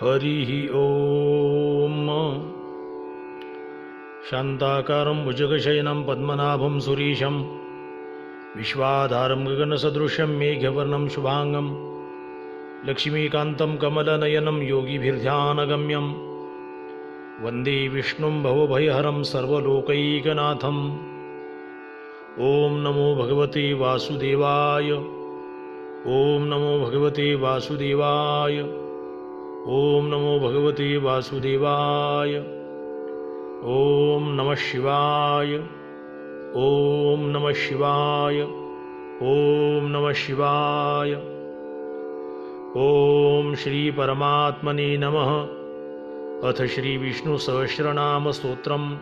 हरिः ॐ शान्ताकारं भुजगशयनं पद्मनाभं सुरीशं। विश्वाधारं गगनसदृशं मेघवर्णं शुभाङ्गं। लक्ष्मीकान्तं कमलनयनं योगिभिर्ध्यानगम्यं। वंदे विष्णुं भवभयहरं सर्वलोकैकनाथम्। ॐ नमो भगवते वासुदेवाय। ॐ नमो भगवते वासुदेवाय। ॐ नमो भगवते वासुदेवाय। ॐ नमः शिवाय। ॐ नमः शिवाय। ॐ नमः शिवाय। ॐ श्रीपरमात्मने नमः। अथ श्रीविष्णुसहस्रनामस्तोत्रम्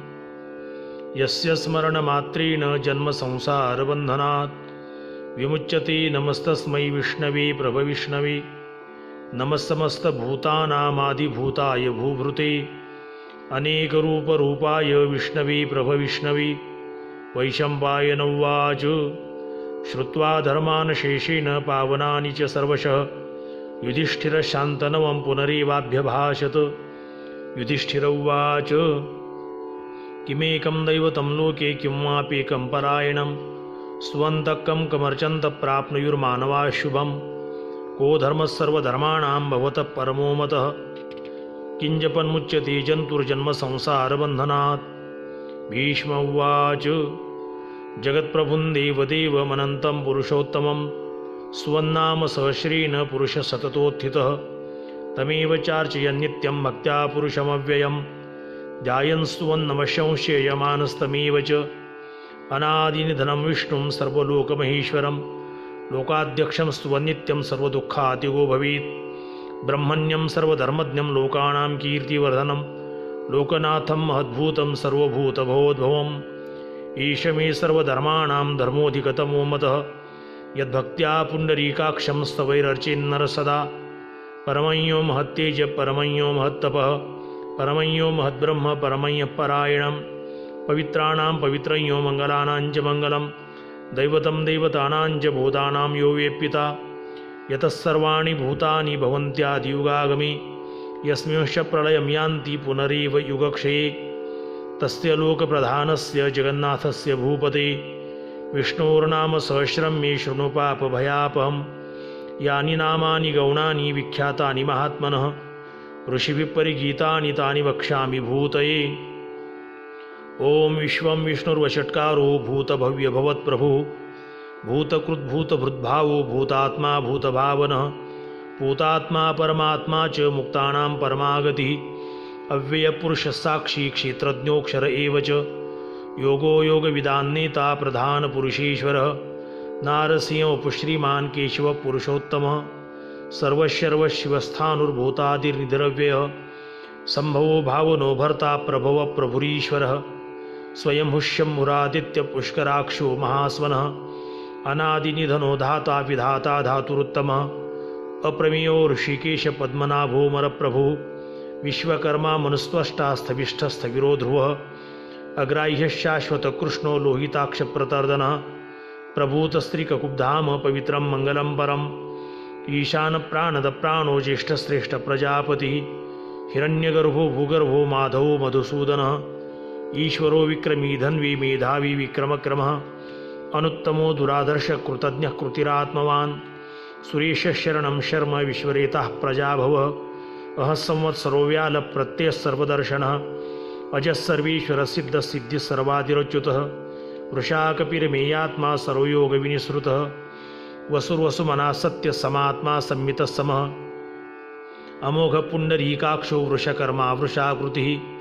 यस्य स्मरणमात्रेण जन्मसंसारबन्धनात् विमुच्यते नमस्तस्मै विष्णवे प्रभविष्णवे। नमः समस्तभूतानामादिभूताय भूभृते, अनेकरूपरूपाय विष्णवे प्रभविष्णवे वैशम्पायन उवाच श्रुत्वा धर्मान् शेषेण पावनानि च सर्वशः, युधिष्ठिरशान्तनवं पुनरेवाभ्यभाषत। युधिष्ठिर उवाच किमेकं दैवतं लोके किं वाप्येकं परायणं, स्वन्तकं कमर्चन्तप्राप्नुयुर्मानवाः शुभं को धर्मः सर्वधर्माणां भवतः परमो मतः। किञ्जपन्मुच्यते जन्तुर्जन्मसंसारबन्धनात् भीष्म उवाच, जगत्प्रभुं देवदेवमनन्तं पुरुषोत्तमं, स्वन्नाम सहस्रेण पुरुषसततोत्थितः तमेव चार्चयन् नित्यं भक्त्या पुरुषमव्ययम्। ध्यायन् सुवन्नमशंशेयमानस्तमेव च। अनादिनिधनं विष्णुं सर्वलोकमहेश्वरं लोकाध्यक्षं स्तुवन्नित्यं सर्वदुःखातिगो भवेत्। ब्रह्मण्यं सर्वधर्मज्ञं लोकानां कीर्तिवर्धनं। लोकनाथं महद्भूतं सर्वभूतभवोद्भवम् ईश मे सर्वधर्माणां धर्मोऽधिगतमो मतः। यद्भक्त्या पुण्डरीकाक्षं स्तवैरर्चेन्नर सदा परमञ्यो महत्तेज परमञ्यो महत्तपः। परमञ्यो महद्ब्रह्म परमञ्यः परायणं पवित्राणां पवित्रञ्यो मङ्गलानां च मङ्गलं दैवतं दैवतानां च भूतानां यो वेप्पिता यतः सर्वाणि भूतानि भवन्त्यादियुगागमे। यस्मिंश्च प्रलयं यान्ति पुनरेव युगक्षये। तस्य लोकप्रधानस्य जगन्नाथस्य भूपते। विष्णोर्नाम सहस्रं मे शृणु पापभयापहम्। यानि नामानि गौणानि विख्यातानि महात्मनः। ऋषिभिः परिगीतानि तानि वक्ष्यामि भूतये। ॐ विश्वं विष्णुर्वषट्कारो भूतभव्यभवत्प्रभुः, भूतकृद्भूतभृद्भावो भूतात्मा भूतभावनः भूतात्मा परमात्मा च मुक्तानां परमागतिः, अव्ययपुरुषसाक्षी क्षेत्रज्ञोऽक्षर एव च, योगो योगविदान्नेता प्रधानपुरुषेश्वरः नारसिंहपुश्रीमान् केशवपुरुषोत्तमः सर्वशर्वशिवस्थानुर्भूतादिर्निद्रव्यः सम्भवो भावनो भर्ता प्रभव प्रभुरीश्वरः। स्वयं हुष्यं मुरादित्यपुष्कराक्षो महास्वनः, अनादिनिधनो धाता विधाता धातुरुत्तमः, अप्रमेयो ऋषिकेशपद्मनाभोमरप्रभुः विश्वकर्मा मनुस्त्वष्टास्थविष्ठस्थविरो ध्रुवः अग्राह्यशाश्वतकृष्णो लोहिताक्षप्रतर्दनः प्रभूतस्त्रीककुब्धाम पवित्रं मङ्गलं परम् ईशानप्राणदप्राणो ज्येष्ठश्रेष्ठप्रजापतिः हिरण्यगर्भो भूगर्भो माधवो मधुसूदनः ईश्वरो विक्रमी धन्वी मेधावी विक्रम क्रम अनुत्तमो दुरादर्शकृतज्ञः कृतिरात्मवान्। सुरेशशरणं शर्म विश्वरेतः प्रजाभवः। अह संवत्सरो व्यालप्रत्ययः सर्वदर्शनः। अजः सर्वेश्वरसिद्धसिद्धिः सर्वादिरच्युतः। वृषाकपिरमेयात्मा सर्वयोगविनिसृतः वसुर्वसुमना सत्यसमात्मा संमितः समः। अमोघपुण्डरीकाक्षो वृषकर्मा वृषाकृतिः।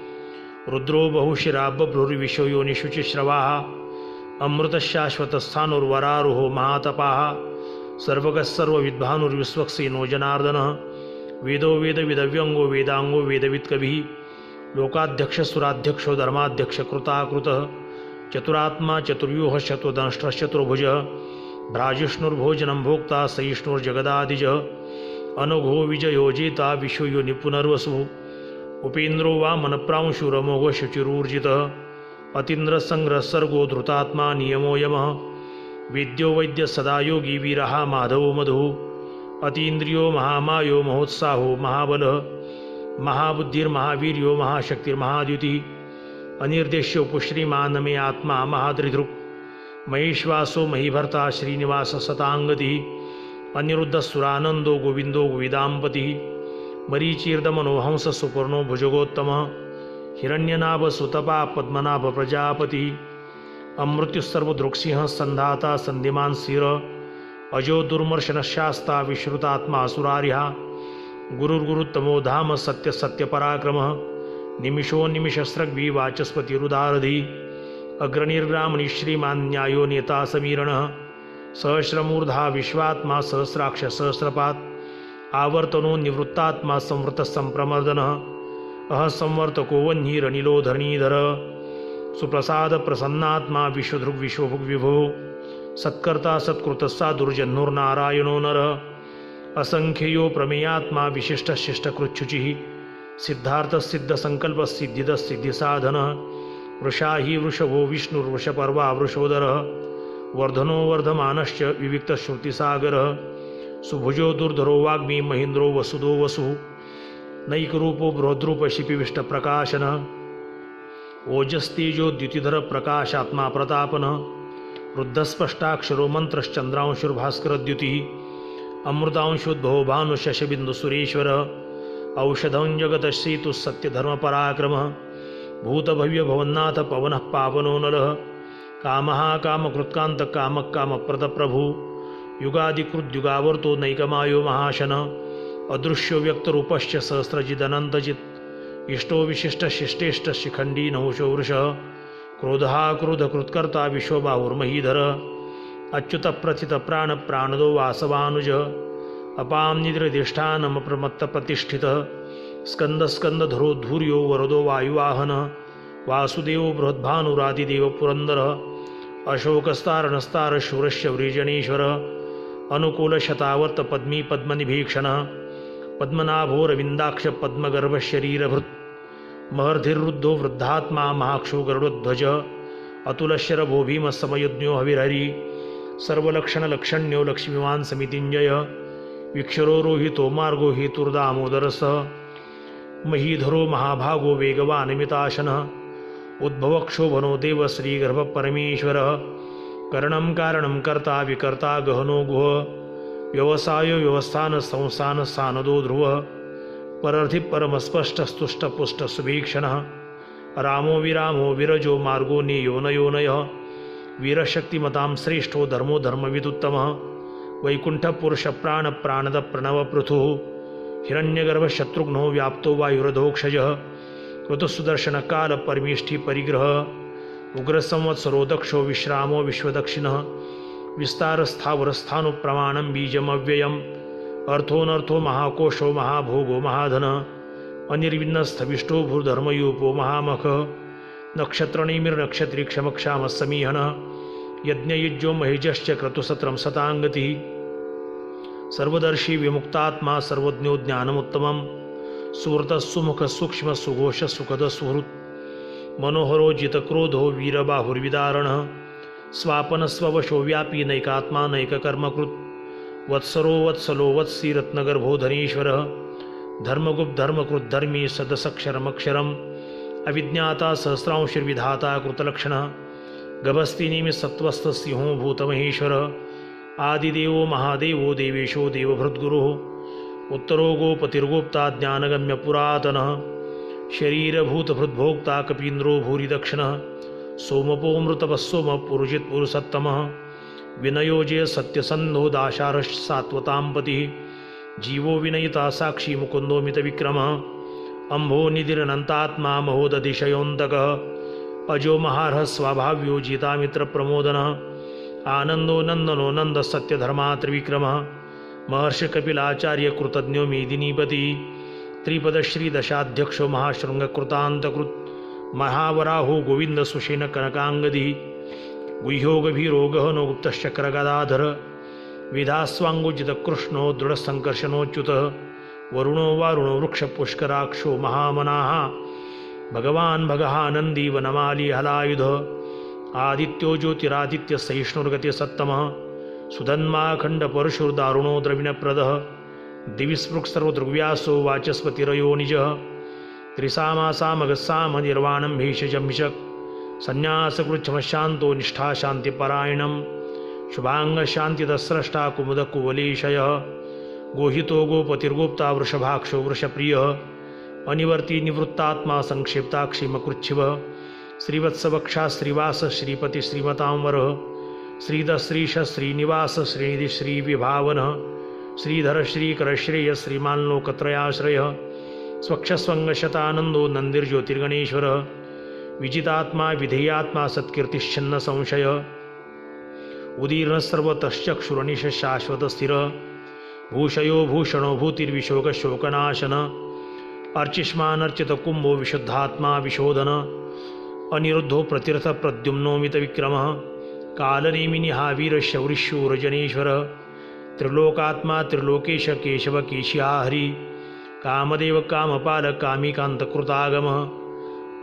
रुद्रो बहुशिरा बभ्रुर्विश्वयोनिशुचिश्रवाः अमृतशाश्वतस्थानुर्वरारुहो महातपाः, सर्वगः सर्वविद्भानुर्विश्वक्सेनो जनार्दनः, वेदो वेदविदव्यङ्गो वेदाङ्गो वेदवित्कविः लोकाध्यक्षसुराध्यक्षो धर्माध्यक्षकृताकृतः, चतुरात्मा चतुर्व्यूहः चतुर्दंष्ट्रश्चतुर्भुजः, भ्राजिष्णुर्भोजनं भोक्ता सहिष्णुर्जगदादिजः अनघो विजयोजिता विश्वयो निपुनर्वसुः उपेन्द्रो वा मनप्रांशुरमोघ शुचिरूर्जितः अतीन्द्रसङ्ग्रसर्गो धृतात्मा नियमो यमः। वेद्यो वैद्य सदा योगी वीरः माधवो मधुः। अतीन्द्रियो महामायो महोत्साहो महाबलः। महाबुद्धिर्महावीर्यो महाशक्तिर्महाद्युति। अनिर्देश्यो पुश्रीमान मे आत्मा महाद्रिदृक् महेश्वासो महीभर्ता श्रीनिवास सतांगति अनिरुद्ध सुरानंदो गोविंदो गोविदांपति मरीचीर्दमनोहंस सुपर्णो भुजगोत्तम हिरण्यनाभ सुतपा पद्मनाभ प्रजापति अमृत्युसर्वदृक्सिंह संधाता संधिमान सिर अजो दुर्मर्शनशास्ता विश्रुतात्मा धाम सत्य सत्य पराक्रम निमिषो निमिषस्रग्वी वाचस्पतिरुदारधि अग्रनिर्ग्रामणि श्रीमान्यायो नेता समीरण सहस्रमूर्धा विश्वात्मा सहस्राक्ष सहस्रपात आवर्तनो निवृत्तात्मा संवृत संप्रमर्दन अह संवर्तको वह्निरनिलो धरणीधर। सुप्रसाद प्रसन्नात्मा विश्वधृग विश्वभुग विभो। सत्कर्ता सत्कृतस्सा दुर्जन्नुर्नारायणो नर। असंख्ययो प्रमेयात्मा विशिष्ट शिष्टकृच्छुचि सिद्धार्थ सिद्ध संकल्प सिद्धिद सिद्धि साधन वृषा ही वृषभो विष्णुर्वृषपर्वा वृषोदर। वर्धनो वर्धमानश्च विविक्त श्रुतिसागर सुभुजो दुर्धरो वाग्मी महेन्द्रो वसुदो वसु। नैकरूपो बृहद्रूप शिपिविष्ट प्रकाशन ओजस्तेजो द्युतिधर प्रकाशात्मा प्रतापन। वृद्धस्पष्टाक्षरो मंत्रश्चंद्रांशुर्भास्करद्युतिः अमृतांशोद्भव भानु शशबिंदु सुरेश्वर औषधं जगत सेतु सत्यधर्म पराक्रम भूतभव्य भवन्नाथ पवन पावनो नलः। कामः कामकृत्कान्त कामः कामप्रद प्रभु युगादिकृद्युगावर्तो नैकमायो महाशन। अदृश्यो व्यक्तरूपश्च सहस्रजिदनन्तजित् इष्टो विशिष्टशिष्टेष्ट शिखण्डी नहुषो वृषः। क्रोधः विश्वबाहुर्महीधर। अच्युत प्रथित प्राण प्राणदो वासवानुज। अपाम निद्रधिष्ठानम प्रमत्त प्रतिष्ठित स्कंद धूर्यो वरदो वायुवाहन। वासुदेव बृहद्भानुरादिदेव पुरंदर अशोकस्तारणस्तार अनुकूल शतावर्त पद्मी पद्मनिभीक्षण पद्मनाभोरविन्दाक्ष पद्मगर्भ शरीरभृत् महर्धिरुद्धो वृद्धात्मा महाक्षो गरुडध्वज, अतुलशरभो भीम समयुज्ञो हविरहरी, सर्वलक्षणलक्षण्यो लक्ष्मीवान् समितिञ्जय विक्षरो रोहितो मार्गो हेतुर्दामोदरस, महीधरो महाभागो वेगवानमिताशनः, उद्भवक्षोभनो देव श्रीगर्भपरमेश्वरः करणं कारणं कर्ता विकर्ता गहनो गुह। व्यवसायो व्यवस्थान संस्थान सानदो ध्रुवः। परर्थि परमस्पष्टस्तुष्टपुष्टसुभीक्षणः रामो विरामो विरजो मार्गो नियो नयोनयः वीरशक्तिमतां श्रेष्ठो धर्मो धर्मविदुत्तमः। वैकुण्ठपुरुषप्राणप्राणदप्रणवपृथुः हिरण्यगर्भशत्रुघ्नो व्याप्तो वायुरधोक्षजः। ऋतुसुदर्शनकालपरमेष्ठिपरिग्रह उग्रसंवत्सरो दक्षो विश्रामो विश्वदक्षिणः विस्तारस्थावरस्थानुप्रमाणं बीजमव्ययम् अर्थोऽनर्थो महाकोशो महाभोगो महाधन अनिर्विन्नस्थविष्टो भूधर्मयूपो महामखः नक्षत्रनिमिर्नक्षत्रीक्षमक्षामस्समीहन यज्ञयुज्यो महिजश्च क्रतुसत्रं सताङ्गतिः सर्वदर्शी विमुक्तात्मा सर्वज्ञो ज्ञानमुत्तमं सुहृतस्सुमुखसूक्ष्मसुघोषसुखदसुहृत् मनोहरो जितक्रोधो वीरबाहुर्विदारणः। स्वापनस्ववशो व्यापी नैकात्मा नैककर्मकृत्। वत्सरो वत्सलो वत्सी रत्नगर्भो धनीश्वरः धर्मगुप्धर्मकृद्धर्मी सदसक्षरमक्षरम्। अविज्ञाता सहस्रांशिर्विधाता कृतलक्षण। गभस्तिनिमि सत्वस्थसिंहो भूतमहेश्वर। आदिदेवो महादेवो देवेशो देवभृद्गुरुः। उत्तरो गोपतिर्गोप्ता ज्ञानगम्य पुरातनः। शरीरभूतभृद्भोक्ता कपीन्द्रो भूरिदक्षिणः सोमपोमृतपः सोमः पुरुजित्पुरुसत्तमः विनयोजय सत्यसन्धो दाशारः सात्वतां जीवो विनयिता साक्षी मुकुन्दो मितविक्रमः अम्भो निधिरनन्तात्मा महोदधिशयोऽन्तकः अजो महार्ह स्वाभाव्यो जितामित्रप्रमोदनः, आनन्दो नन्दनो नन्दसत्यधर्मा त्रिविक्रमः महर्षिकपिलाचार्यकृतज्ञो मेदिनीपति त्रिपदश्रीदशाध्यक्षो महाशृङ्गकृतान्तकृत् महावराहो गोविन्दसुषेणकनकाङ्गदिः गुह्यो गभीरो गहनो गुप्तश्चक्रगदाधर विधास्वाङ्गुजितकृष्णो दृढसङ्कर्षणोच्युतः वरुणो वारुणो वृक्षपुष्कराक्षो महामनाः भगवान् भगः नन्दी वनमाली हलायुध आदित्यो ज्योतिरादित्यसहिष्णुर्गतिसत्तमः सुधन्माखण्डपरशुर्दारुणो द्रविणप्रदः दिविस्पृक् सर्वदृग्व्यासो वाचस्पतिरयो निजः। त्रिसामासामगस्साम निर्वाणं भीषजम्भिषक् संन्यासकृच्छमशान्तो निष्ठाशान्तिपरायणं शुभाङ्गशान्तिदस्रष्टा कुमुदकुवलीशयः गोहितो गोपतिर्गोप्ता वृषभाक्षो वृषप्रियः। अनिवर्ती निवृत्तात्मा संक्षिप्ताक्षिमकृच्छिवः। श्रीवत्सवक्षा श्रीवास श्रीपति श्रीमतांवरः। श्रीदश्रीश श्रीनिवास श्रीनिधि श्रीविभावनः। श्रीधर श्रीकरश्रेय श्रीमाल्लोकत्रयाश्रयः। स्वक्षस्वङ्गशतानन्दो नन्दिर्ज्योतिर्गणेश्वरः। विजितात्मा विधेयात्मा सत्कीर्तिश्छन्न संशय। उदीर्ण सर्वतश्चक्षुरनिश शाश्वत स्थिर भूषयो भूषणो भूतिर्विशोकशोकनाशन। अर्चिष्मानर्चित कुम्भो विशुद्धात्मा विशोधन। अनिरुद्धो प्रतिरथ प्रद्युम्नोमित विक्रम कालनेमिनिहावीरशौरिशूरजनेश्वर त्रिलोकात्मा त्रिलोकेश केशव केशिया हरि, कामदेव कामपाल कामिकान्तकृतागम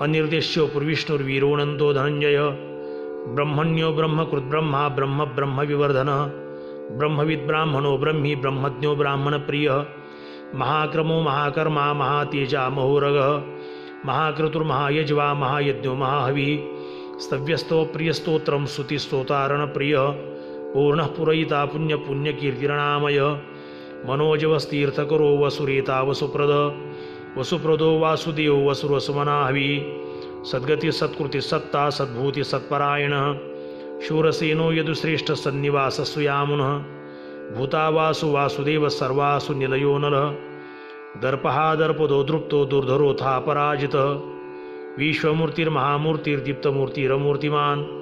अनिर्देश्यो पुर्विष्णुर्वीरोऽनन्तो धनञ्जय, ब्रह्मण्यो ब्रह्मकृद्ब्रह्मा ब्रह्म ब्रह्म ब्रह्मविवर्धन ब्रह्मविद्ब्राह्मणो ब्रह्मी ब्रह्मज्ञो ब्राह्मणप्रियः, महाक्रमो महाकर्मा महातेजा महोरगः महाक्रतुर्महायज्वा महायज्ञो महाहविः, स्तव्यस्तो प्रियस्तोत्रं स्तुतिस्तोतारणप्रियः पूर्णः पुरयिता पुण्य पुण्यपुण्यकीर्तिरणामय मनोजवस्तीर्थकरो वसुरेता वसुप्रद। वसुप्रदो वासुदेव वसुरसुमनाहवि। सद्गति सत्कृति सत्ता सद्भूति सत्परायण। शूरसेनो यदुश्रेष्ठ सन्निवासस्वयामुनः भूतावासु वासुदेव सर्वासु निलयो नरः दर्पः दर्पदो दृप्तो दुर्धरोथा पराजितः विश्वमूर्तिर्महामूर्तिर्दीप्तमूर्तिरमूर्तिमान्।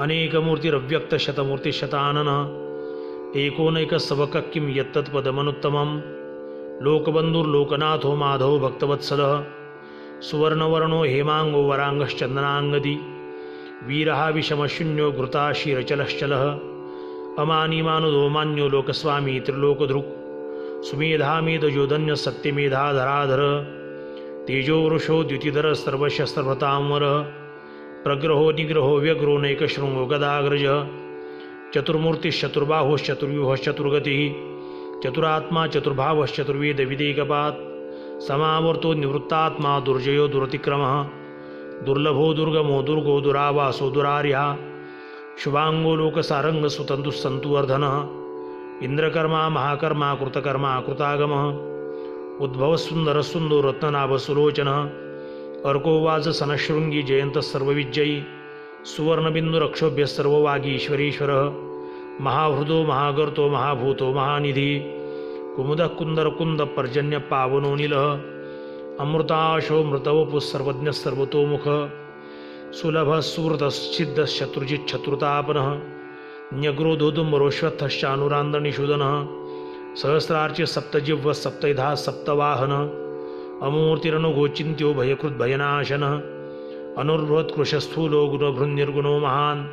अनेकमूर्तिरव्यक्तशतमूर्तिशताननः। एकोनैकसवकः किं यत्तत्पदमनुत्तमं लोकबन्धुर्लोकनाथो माधवो भक्तवत्सलः। सुवर्णवर्णो हेमाङ्गो वराङ्गश्चन्दनाङ्गदी वीरः विषमशून्यो घृताशिरचलश्चलः। अमानिमानुदो मान्यो लोकस्वामी त्रिलोकधृक्। सुमेधामेधजोधन्य सत्यमेधाधराधर। तेजो वृषो द्युतिधर सर्वशस्त्रभृतामर प्रग्रहो निग्रहो व्यग्रो नैकशृङ्गो गदाग्रज। चतुर्मूर्तिश्चतुर्बाहुश्चतुर्व्यूहश्चतुर्गतिः चतुरात्मा चतुर्भावश्चतुर्वेदविदेकपात् समावर्तो निवृत्तात्मा दुर्जयो दुरतिक्रमः। दुर्लभो दुर्गमो दुर्गो दुरावासो दुरार्यः। शुभाङ्गो लोकसारङ्गसुतन्तुस्सन्तुवर्धनः इंद्रकर्मा महाकर्मा कृतकर्मा कृतागमः। उद्भवसुन्दरसुन्दो रत्ननाभसुलोचनः अर्को वाजसनशृङ्गी जयन्तः सर्वविजयी सुवर्णबिन्दुरक्षोभ्यः सर्ववागीश्वरीश्वरः महाहृदो महागर्तो महाभूतो महानिधि कुमुदः कुन्दरकुन्दपर्जन्यपावनो नीलः अमृताशो मृतवपुः सर्वज्ञः सर्वतोमुख सुलभः सुहृतश्चिद्दश्चतुर्जिच्छत्रुतापनः न्यग्रोधोदुम्बरोश्वत्थश्चानुरान्दनिषूदनः सहस्रार्च्य सप्तजिह्वः सप्तधा सप्तवाहनः अमूर्तिरनुगोचिन्त्यो भयकृद्भयनाशनः अनुर्बृहत्कृशस्थूलो गुणभृन्निर्गुणो महान्।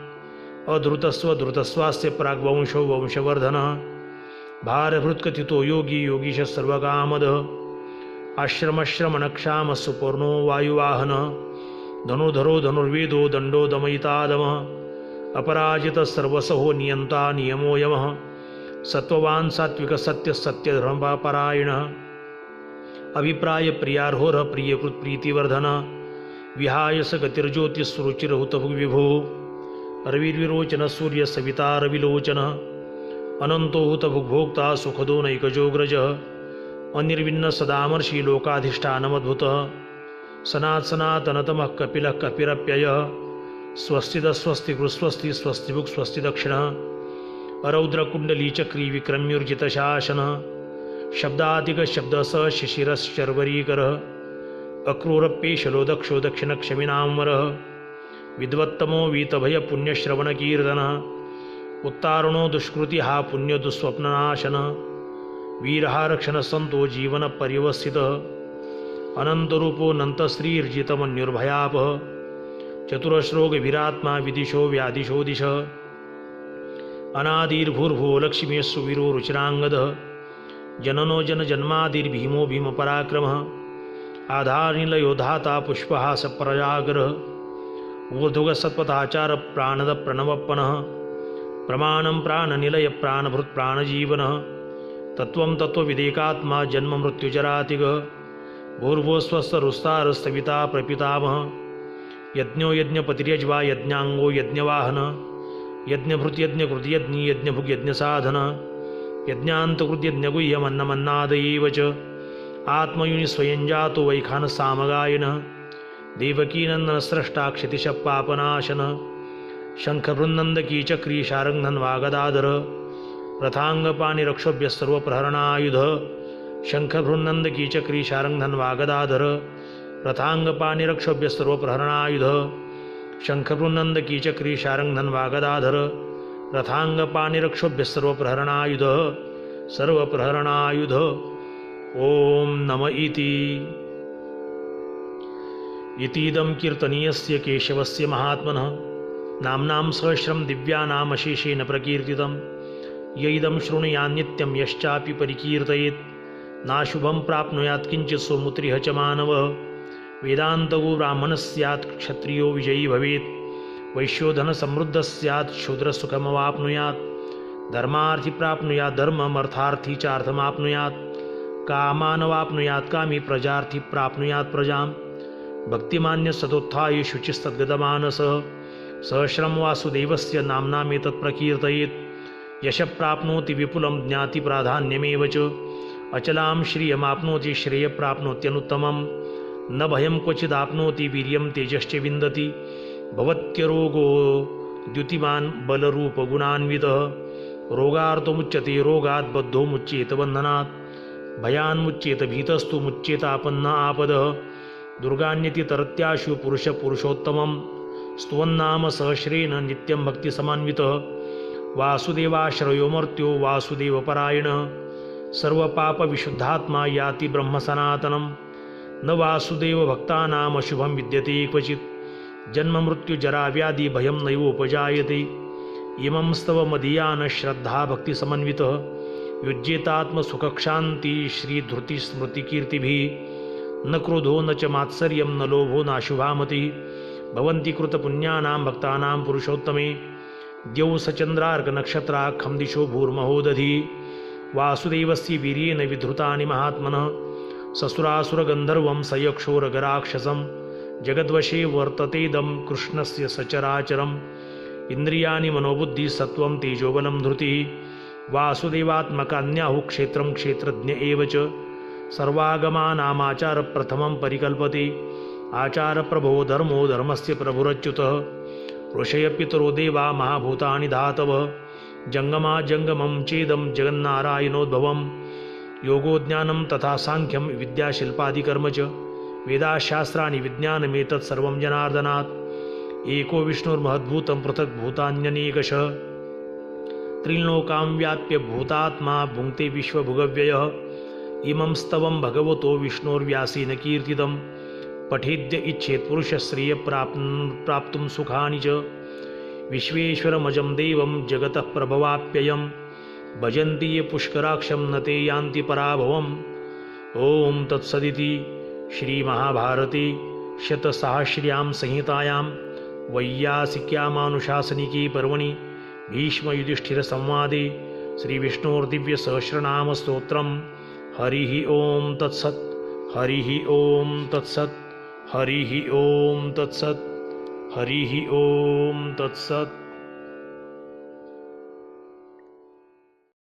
अधृतस्वधृतस्वास्य प्राग्वंशो वंशवर्धनः। भारभृत्कथितो योगी योगीश सर्वकामदः। आश्रमश्रमणक्षामस्सुपर्णो वायुवाहनः। धनुर्धरो धनुर्वेदो दण्डो दमयितादमः। अपराजितः सर्वसहो नियन्ता नियमो यमः। सत्त्ववान् सात्विकसत्यसत्यधर्मपरायणः अभिप्रायप्रियार्होरः प्रियकृत्प्रीतिवर्धनः विहाय स गतिर्ज्योतिस्रुचिरहुतभुविभो रविर्विरोचन सूर्य सविता रविलोचनः। हुत हुतभुग्भोक्ता सुखदो नैकजोग्रजः अनिर्विन्न सदामर्षि लोकाधिष्ठानमद्भुतः। सनात् सनातनतमः कपिलः कपिरप्ययः। स्वस्तिदस्वस्ति कृस्वस्ति स्वस्तिभुक् स्वस्ति दक्षिणः। अरौद्रकुण्डलीचक्री विक्रम्युर्जितशासनः। शब्दातिकशब्दस शिशिरश्चर्वरीकरः अक्रूरप्येशलो दक्षो दक्षिणक्षमिनाम्बरः विद्वत्तमो वीतभयपुण्यश्रवणकीर्तनः, उत्तारणो दुष्कृतिः पुण्यदुःस्वप्ननाशनः वीरः रक्षणसन्तो जीवनपर्यवस्थितः अनन्तरूपो नन्तश्रीर्जितमन्युर्भयापः चतुरश्रोगभिरात्मा विदिशो व्यादिशो दिशः अनादिर्भूर्भुवो लक्ष्मीस्सु वीरो रुचिराङ्गदः जननो जनजन्मादिर्भीमो भीमपराक्रमः। आधारनिलयो धाता पुष्पहासप्रजाग्रह ऊर्ध्वगसत्पथाचारप्राणदप्रणवप्पनः प्रमाणं प्राणनिलयप्राणभृत्प्राणजीवनः तत्त्वं तत्त्वविदेकात्मा जन्ममृत्युजरातिग भूर्भुवस्वस्तरुस्तारस्तविता प्रपितामह यज्ञो यज्ञपतिर्यज्वा यज्ञाङ्गो यज्ञवाहन। यज्ञभृत्यज्ञकृतियज्ञी यज्ञभुग्यज्ञसाधन यज्ञान्तकृत्यज्ञगुह्यमन्नमन्नादयैव च। आत्मयुनि स्वयं जातो वैखानसामगायिनः देवकीनन्दनस्रष्टा क्षितिशः पापनाशन शङ्खभृन्नन्दकी चक्री शारङ्घन् वागदाधर रथाङ्गपाणिरक्षोभ्यः सर्वप्रहरणायुध। शङ्खभृन्नन्दकी चक्री शारङ्घन् वागदाधर रथाङ्गपाणिरक्षोभ्यः सर्वप्रहरणायुध। शङ्खभृन्नन्दकी चक्री शारङ्घन् वागदाधर रथाङ्गपाणिरक्षोभ्यः सर्वप्रहरणायुध। सर्वप्रहरणायुध ॐ नम इति। इतीदं कीर्तनीयस्य केशवस्य महात्मनः, नाम्नां सहस्रं दिव्यानामशेषेण प्रकीर्तितं य इदं शृणुयान्नित्यं यश्चापि परिकीर्तयेत्। नाशुभं प्राप्नुयात् किञ्चित् सोमुत्रिह च मानवः। वेदान्तगो ब्राह्मणः स्यात् क्षत्रियो विजयी भवेत्। वैश्योधनसमृद्धः स्यात् शूद्रसुखमवाप्नुयात् धर्मार्थी प्राप्नुयात् धर्ममर्थार्थी चार्थमाप्नुयात् कामानवाप्नुयात् कामी प्रजार्थी प्राप्नुयात् प्रजाम्। भक्तिमान्य सतोत्थाय शुचिस्तद्गतमानसः सहस्रं वासुदेवस्य नाम्नामेतत् प्रकीर्तयेत्। यश प्राप्नोति विपुलं ज्ञातिप्राधान्यमेव च। अचलां श्रियमाप्नोति श्रेयप्राप्नोत्यनुत्तमं न भयं क्वचिदाप्नोति वीर्यं तेजश्च विन्दति। भवत्यरोगो द्युतिमान् बलरूपगुणान्वितः। रोगार्तमुच्यते रोगात् बद्धो मुच्येत बन्धनात् भयान्मुच्येत भीतस्तु मुच्येतापन्न आपद। दुर्गान्यति तरत्याशु पुरुष पुरुषपुरुषोत्तमं स्तुवन्नाम सहस्रेण नित्यं भक्तिसमान्वितः वासुदेवाश्रयो मर्त्यो वासुदेवपरायणः। सर्वपापविशुद्धात्मा याति ब्रह्मसनातनं न वासुदेवभक्तानामशुभं विद्यते क्वचित्। जन्ममृत्युजराव्याधिभयं नैवोपजायते। इमं स्तव मदीयान श्रद्धा भक्तिसमन्वितः युज्येतात्मसुखक्षान्ति श्रीधृतिस्मृतिकीर्तिभिः। न क्रोधो न च मात्सर्यं न लोभो नाशुभामतिः। भवन्ति कृतपुण्यानां भक्तानां पुरुषोत्तमे। द्यौ सचन्द्रार्कनक्षत्राखं दिशो भूर्महोदधि। वासुदेवस्य वीर्येण विधृतानि महात्मनः। ससुरासुरगन्धर्वं सयक्षोरगराक्षसं जगद्वशे वर्ततेदं कृष्णस्य सचराचरम्। इन्द्रियाणि मनोबुद्धिसत्त्वं तेजोबलं धृतिः। वासुदेवात्मकान्याहुः क्षेत्रं क्षेत्रज्ञ एव च। सर्वागमानामाचारप्रथमं परिकल्पते। आचारप्रभो धर्मो धर्मस्य प्रभुरच्युतः। ऋषयपितरो देवा महाभूतानि धातवः। जङ्गमा जङ्गमं चेदं जगन्नारायणोद्भवं योगो ज्ञानं तथा साङ्ख्यं विद्याशिल्पादिकर्म च। वेदाशास्त्राणि विज्ञानमेतत् सर्वं जनार्दनात्। एको विष्णुर्महद्भूतं पृथक् भूतान्यनेकशः। त्रिलोकां व्याप्य भूतात्मा भुङ्क्ते विश्वभुगव्ययः। इमं स्तवं भगवतो विष्णोर्व्यासेन कीर्तितं पठेद्य इच्छेत् पुरुषश्रिय प्राप् प्राप्तुं सुखानि च। विश्वेश्वरमजं देवं जगतः प्रभवाप्ययं भजन्ति ये पुष्कराक्षं न यान्ति पराभवम्। ॐ तत्सदिति। श्रीमहाभारते शतसाहस्र्यां संहितायां वैयासिक्यामानुशासनिके पर्वणि भीष्मयुधिष्ठिरसंवादे श्रीविष्णोर्दिव्यसहस्रनामस्तोत्रम् हरिः ॐ तत्सत्, हरिः ॐ तत्सत्, हरिः ॐ तत्सत्, हरिः ॐ तत्सत्।